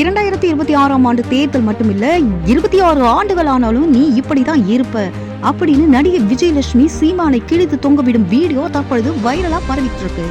இரண்டாயிரத்தி இருபத்தி ஆறாம் ஆண்டு தேர்தல் மட்டுமில்ல இருபத்தி ஆறு ஆண்டுகள் ஆனாலும் நீ இப்படிதான் இருப்ப அப்படின்னு நடிகை விஜயலட்சுமி சீமானை கிழித்து தொங்கவிடும் வீடியோ தற்பொழுது வைரலா பரவிட்டு இருக்கு.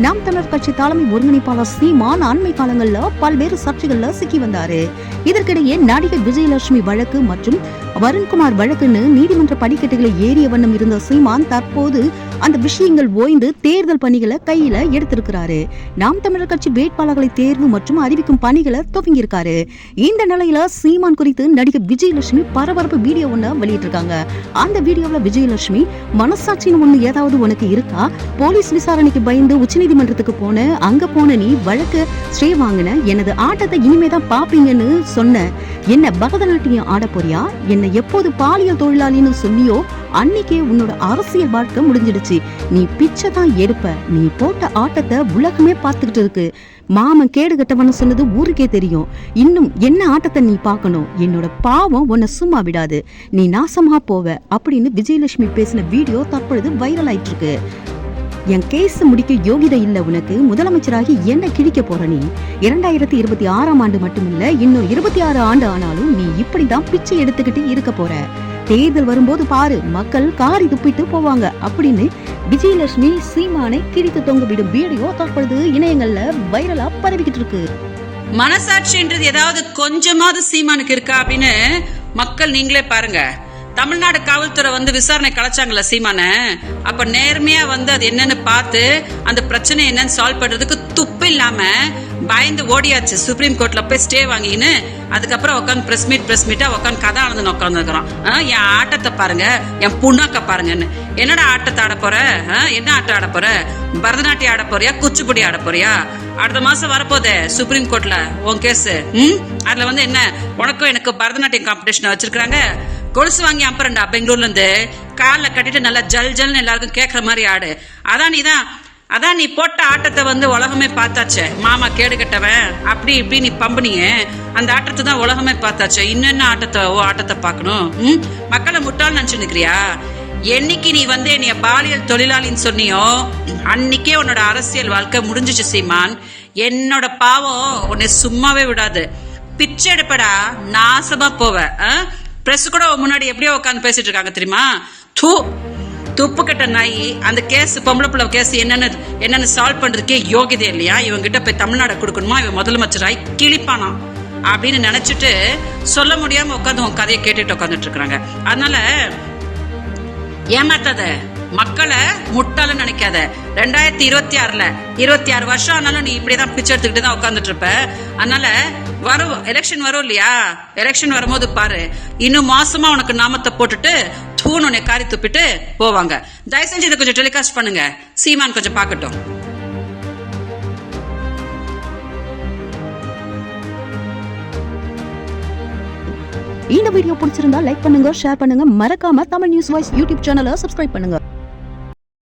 நாம் தமிழர் கட்சி தலைமை ஒருங்கிணைப்பாளர் சீமான் அண்மை காலங்கள்ல பல்வேறு சர்ச்சைகள்ல சிக்கி வந்தாரு. இதற்கிடையே நடிகை விஜயலட்சுமி வழக்கு மற்றும் வருண்குமார் வழக்குன்னு நீதிமன்ற படிக்கட்டுகளை ஏறிய வண்ணம் இருந்த சீமான் தற்போது அந்த விஷயங்கள் ஓய்ந்து தேர்தல் பணிகளை கையில எடுத்திருக்கிறாரு. நாம் தமிழர் கட்சி வேட்பாளர்களை தேர்வு மற்றும் அறிவிக்கும் பணிகளை துவங்கியிருக்காரு. இந்த நிலையில சீமான் குறித்து நடிகை விஜயலட்சுமி பரபரப்பு வீடியோ ஒண்ணு வெளியிட்டிருக்காங்க. அந்த வீடியோவில் விஜயலட்சுமி மனசாட்சின்னு ஒண்ணு ஏதாவது உனக்கு இருக்கா? போலீஸ் விசாரணைக்கு பயந்து உச்ச உச்சநீதிமன்றத்துக்கு போன அங்க போன நீ வழக்கு ஸ்டே வாங்கின எனது ஆட்டத்தை இனிமேதான் பாப்பீங்கன்னு சொன்ன. என்ன பரதநாட்டியம் ஆட போறியா? என்ன எப்போது பாலியல் தொழிலாளின்னு சொன்னியோ அன்னைக்கே உன்னோட அரசியல் வாழ்க்கை முடிஞ்சிடுச்சு. நீ பிச்சை தான் எடுப்ப. நீ போட்ட ஆட்டத்தை உலகமே பார்த்துக்கிட்டு இருக்கு. மாமன் கேடு கட்டவன சொன்னது ஊருக்கே தெரியும். இன்னும் என்ன ஆட்டத்தை நீ பார்க்கணும்? என்னோட பாவம் உன்னை சும்மா விடாது. நீ நாசமா போவ. அப்படின்னு விஜயலட்சுமி பேசின வீடியோ தற்பொழுது வைரல் ஆயிட்டு இருக்கு என் கேஸ் முடிக்க யோகிதை இல்ல உனக்கு. முதலமைச்சராகி என்ன கிழிக்க போற நீ. இரண்டாயிரத்தி இருபத்தி ஆறாம் ஆண்டு மட்டுமில்ல இன்னும் இருபத்தி ஆறு ஆண்டு ஆனாலும் நீ இப்படிதான் பிச்சை எடுத்துக்கிட்டு இருக்க போற. தேர்தல் வரும்போது பாரு மக்கள் காரி துப்பிட்டு போவாங்க அப்படின்னு விஜயலட்சுமி சீமானை கிழித்து தொங்க விடும் வீடியோ தற்பொழுது இணையங்கள்ல வைரலா பரவிக்கிட்டு இருக்கு. மனசாட்சின்றது ஏதாவது கொஞ்சமாவது சீமானுக்கு இருக்கா அப்படின்னு மக்கள் நீங்களே பாருங்க. தமிழ்நாடு காவல்துறை வந்து விசாரணை கலைச்சாங்கல்ல சீமான. அப்ப நேர்மையா வந்து அது என்னன்னு பார்த்து அந்த பிரச்சனை என்னன்னு சால்வ் பண்றதுக்கு துப்பு இல்லாம பயந்து ஓடியாச்சு. சுப்ரீம் கோர்ட்ல போய் ஸ்டே வாங்கின்னு அதுக்கப்புறம் உட்காந்து பிரஸ் மீட் பிரஸ் மீட்டா உட்காந்து கதை ஆனந்தன் உட்காந்துருக்கிறோம் என் ஆட்டத்தை பாருங்க என் புண்ணாக்க பாருங்கன்னு. என்னடா ஆட்டத்தை ஆட போற? ஆ, என்ன ஆட்டம் ஆட போற? பரதநாட்டியம் ஆட போறியா? குச்சிப்புடி ஆட போறியா? அடுத்த மாசம் வரப்போதே சுப்ரீம் கோர்ட்ல உன் கேஸ் ம்? அதுல வந்து என்ன? உனக்கும் எனக்கு பரதநாட்டியம் காம்படிஷன் வச்சிருக்காங்க கொலுசு வாங்கி அப்புறம்டா பெங்களூர்ல இருந்து காலில் கட்டிட்டு நல்லா ஜல் ஜல்னு எல்லாருக்கும் கேட்குற மாதிரி ஆடு. அதான் நீ தான் அதான் நீ போட்ட ஆட்டத்தை வந்து உலகமே பார்த்தாச்சே. மாமா கேடு கட்டவன் அப்படி இப்படி நீ பம்புனியே. அந்த ஆட்டத்தை தான் உலகமே பார்த்தாச்சே. இன்னென்ன ஆட்டத்தை ஓ ஆட்டத்தை பார்க்கணும்? ம்? மக்களை முட்டாள் நினச்சி நிற்கிறியா என்னைக்கு நீ வந்து என்னைய பாலியல் தொழிலாளின்னு சொன்னியோ அன்னைக்கே உன்னோட அரசியல் வாழ்க்கை முடிஞ்சிச்சு சீமான். என்னோட பாவம் உன்னை சும்மாவே விடாது. பிச்சை எடுப்படா நாசமா போவ பிரஸ் கூட முன்னாடி எப்படியோ உட்காந்து பேசிட்டு இருக்காங்க தெரியுமா? தூ துப்பு கட்ட நாய் அந்த கேஸ் பொம்பளை பிள்ளை கேஸ் என்னென்ன என்னென்ன சால்வ் பண்ணுறதுக்கே யோகியதை இல்லையா? இவங்கிட்ட போய் தமிழ்நாடு கொடுக்கணுமா? இவன் முதலமைச்சராய் கிழிப்பானா? அப்படின்னு நினைச்சிட்டு சொல்ல முடியாம உட்காந்து உன் கதையை கேட்டுட்டு உட்காந்துட்டு இருக்கிறாங்க. அதனால ஏமாத்தாத. மக்களை முட்டாலும் நினைக்காத. ரெண்டாயிரத்தி இருபத்தி ஆறுல இருபத்தி ஆறு வருஷம் ஆனாலும் நீ இப்படிதான் பிச்சை எடுத்துக்கிட்டு தான் உட்காந்துட்டு இருப்ப. அதனால வரும் எலெக்ஷன் வரும் இல்லையா எலெக்ஷன் வரும்போது பாரு இன்னும் மாசமா உனக்கு நாமத்தை போட்டுட்டு தூண் உன்னை காரி துப்பிட்டு போவாங்க. தயவு செஞ்சு இதை கொஞ்சம் டெலிகாஸ்ட் பண்ணுங்க. சீமான் கொஞ்சம் பார்க்கட்டும். இந்த வீடியோ பிடிச்சிருந்தா லைக் பண்ணுங்க ஷேர் பண்ணுங்க. மறக்காம தமிழ் நியூஸ் வாய்ஸ் யூடியூப் சேனலை சப்ஸ்கிரைப் பண்ணுங்க.